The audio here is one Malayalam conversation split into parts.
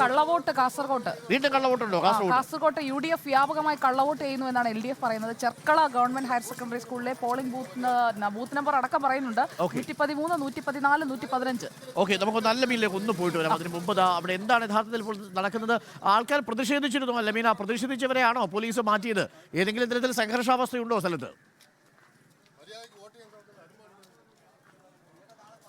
കള്ളവോട്ട് കാസർകോട്ട്. വീണ്ടും കള്ളവോട്ടുണ്ടോ? കാസർഗോഡ് കാസർകോട്ട്. യു ഡി എഫ് വ്യാപകമായി കള്ളവോട്ട് ചെയ്യുന്നു എന്നാണ് എൽ ഡി എഫ് പറയുന്നത്. ചെർക്കള ഗവൺമെന്റ് ഹയർ സെക്കൻഡറി സ്കൂളിലെ പോളിംഗ് ബൂത്ത് ബൂത്ത് നമ്പർ അടക്കം പറയുന്നുണ്ട്. നൂറ്റി പതിമൂന്ന് നൂറ്റി പതിനാല് നൂറ്റി പതിനഞ്ച് ഓക്കെ നമുക്ക് നല്ല മീനിലേക്ക് ഒന്ന് പോയിട്ട് വരാം. അതിന് മുമ്പ് അവിടെ എന്താണ് യഥാർത്ഥത്തിൽ ഇപ്പോൾ നടക്കുന്നത്? ആൾക്കാർ പ്രതിഷേധിച്ചിരുന്നു അല്ല മീന? പ്രതിഷേധിച്ചവരെയാണോ പോലീസ് മാറ്റിയത്? ഏതെങ്കിലും തരത്തിൽ സംഘർഷാവസ്ഥയുണ്ടോ സ്ഥലത്ത്?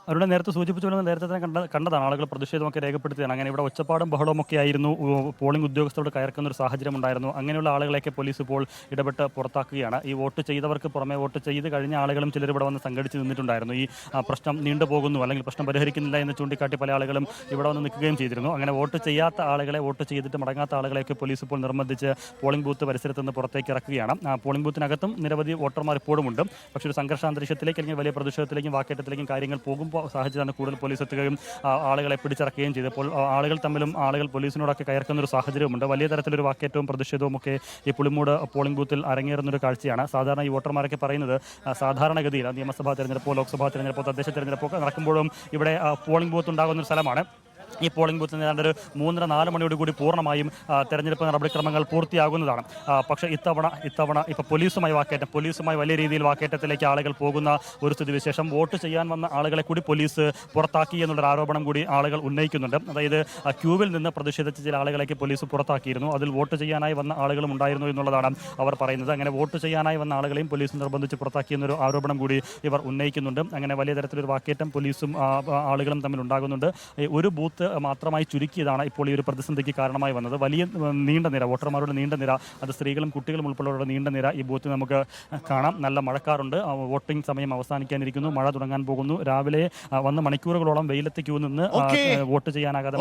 അവരുടെ നേരത്തെ സൂചിപ്പിച്ചുകൊണ്ട് നേരത്തെ തന്നെ കണ്ട കണ്ടതാണ്. ആളുകൾ പ്രതിഷേധമൊക്കെ രേഖപ്പെടുത്തിയാണ് അങ്ങനെ ഇവിടെ ഒച്ചപ്പാടും ബഹളവും ഒക്കെ ആയിരുന്നു പോളിംഗ് ഉദ്യോഗസ്ഥരോട് കയർക്കുന്ന ഒരു സാഹചര്യം ഉണ്ടായിരുന്നു അങ്ങനെയുള്ള ആളുകളെയൊക്കെ പോലീസ് ഇപ്പോൾ ഇടപെട്ട് പുറത്താക്കുകയാണ്. ഈ വോട്ട് ചെയ്തവർക്ക് പുറമെ വോട്ട് ചെയ്ത് കഴിഞ്ഞ ആളുകളും ചിലർ ഇവിടെ വന്ന് സംഘടിച്ച് നിന്നിട്ടുണ്ടായിരുന്നു. ഈ പ്രശ്നം നീണ്ടുപോകുന്നു അല്ലെങ്കിൽ പ്രശ്നം പരിഹരിക്കുന്നില്ല എന്ന് ചൂണ്ടിക്കാട്ടി പല ആളുകളും ഇവിടെ വന്ന് നിൽക്കുകയും ചെയ്തിരുന്നു. അങ്ങനെ വോട്ട് ചെയ്യാത്ത ആളുകളെ വോട്ട് ചെയ്തിട്ട് മടങ്ങാത്ത ആളുകളെയൊക്കെ പോലീസ് ഇപ്പോൾ നിർബന്ധിച്ച് പോളിംഗ് ബൂത്ത് പരിസരത്ത് നിന്ന് പുറത്തേക്ക് ഇറക്കുകയാണ്. പോളിംഗ് ബൂത്തിനകത്തും നിരവധി വോട്ടർമാർ ഇപ്പോഴും ഉണ്ട് പക്ഷേ ഒരു സംഘർഷാന്തരീക്ഷത്തിലേക്ക് അല്ലെങ്കിൽ വലിയ പ്രതിഷേധത്തിലേക്കും വാക്കേറ്റത്തിലേക്കും കാര്യങ്ങൾ പോകുമ്പോൾ സാഹചര്യമാണ് കൂടുതൽ പോലീസ് എത്തുകയും ആളുകളെ പിടിച്ചിറക്കുകയും ചെയ്തപ്പോൾ ആളുകൾ തമ്മിലും ആളുകൾ പോലീസിനോടൊക്കെ കയർക്കുന്ന ഒരു സാഹചര്യമുണ്ട് വലിയ തരത്തിലൊരു വാക്കേറ്റവും പ്രതിഷേധവും ഒക്കെ ഈ പുളിമൂട് പോളിംഗ് ബൂത്തിൽ അരങ്ങേറുന്ന ഒരു കാഴ്ചയാണ്. സാധാരണ ഈ വോട്ടർമാരൊക്കെ പറയുന്നത് സാധാരണഗതിയിൽ നിയമസഭാ തെരഞ്ഞെടുപ്പോ ലോക്സഭാ തെരഞ്ഞെടുപ്പോ തദ്ദേശ തെരഞ്ഞെടുപ്പോ ഒക്കെ നടക്കുമ്പോഴും ഇവിടെ പോളിംഗ് ബൂത്ത് ഉണ്ടാകുന്ന ഒരു സ്ഥലമാണ്. ഈ പോളിംഗ് ബൂത്തിൽ ഏതാണ്ട് ഒരു മൂന്നര നാല് മണിയോട് കൂടി പൂർണമായും തെരഞ്ഞെടുപ്പ് നടപടിക്രമങ്ങൾ പൂർത്തിയാകുന്നതാണ്. പക്ഷേ ഇത്തവണ ഇത്തവണ ഇപ്പോൾ പോലീസുമായി വാക്കേറ്റം പോലീസുമായി വലിയ രീതിയിൽ വാക്കേറ്റത്തിലേക്ക് ആളുകൾ പോകുന്ന ഒരു സ്ഥിതിവിശേഷം. വോട്ട് ചെയ്യാൻ വന്ന ആളുകളെ കൂടി പോലീസ് പുറത്താക്കി എന്നുള്ളൊരു ആരോപണം കൂടി ആളുകൾ ഉന്നയിക്കുന്നുണ്ട്. അതായത് ക്യൂവിൽ നിന്ന് പ്രതിഷേധിച്ച ചില ആളുകളേക്ക് പോലീസ് പുറത്താക്കിയിരുന്നു. അതിൽ വോട്ട് ചെയ്യാനായി വന്ന ആളുകളും ഉണ്ടായിരുന്നു എന്നുള്ളതാണ് അവർ പറയുന്നത്. അങ്ങനെ വോട്ട് ചെയ്യാനായി വന്ന ആളുകളെയും പോലീസ് നിർബന്ധിച്ച് പുറത്താക്കിയെന്നൊരു ആരോപണം കൂടി ഇവർ ഉന്നയിക്കുന്നുണ്ട്. അങ്ങനെ വലിയ തരത്തിലൊരു വാക്കേറ്റം പോലീസും ആളുകളും തമ്മിൽ ഉണ്ടാകുന്നുണ്ട് ഒരു ബൂത്ത് മാത്രമായി ചുരുക്കിയതാണ് ഇപ്പോൾ ഈ ഒരു പ്രതിസന്ധിക്ക് കാരണമായി വന്നത്. വലിയ നീണ്ട നിര വോട്ടർമാരുടെ നീണ്ട നിര അത് സ്ത്രീകളും കുട്ടികളും ഉൾപ്പെടെയുള്ള നീണ്ട നിര ഈ ബൂത്തിൽ നമുക്ക് കാണാം. നല്ല മഴക്കാറുണ്ട്. വോട്ടിംഗ് സമയം അവസാനിക്കാനിരിക്കുന്നു. മഴ തുടങ്ങാൻ പോകുന്നു. രാവിലെ വന്ന് മണിക്കൂറുകളോളം വെയിലത്ത് ക്യൂ നിന്ന്. വോട്ട് ചെയ്യാനാകാതെ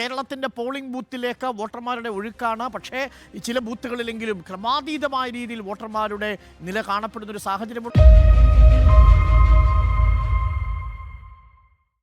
കേരളത്തിന്റെ പോളിംഗ് ബൂത്തിലേക്ക് വോട്ടർമാരുടെ ഒഴുക്കാണ്. പക്ഷേ ചില ബൂത്തുകളിലെങ്കിലും ക്രമാതീതമായ രീതിയിൽ വോട്ടർമാരുടെ നില കാണപ്പെടുന്ന ഒരു സാഹചര്യമുണ്ട്.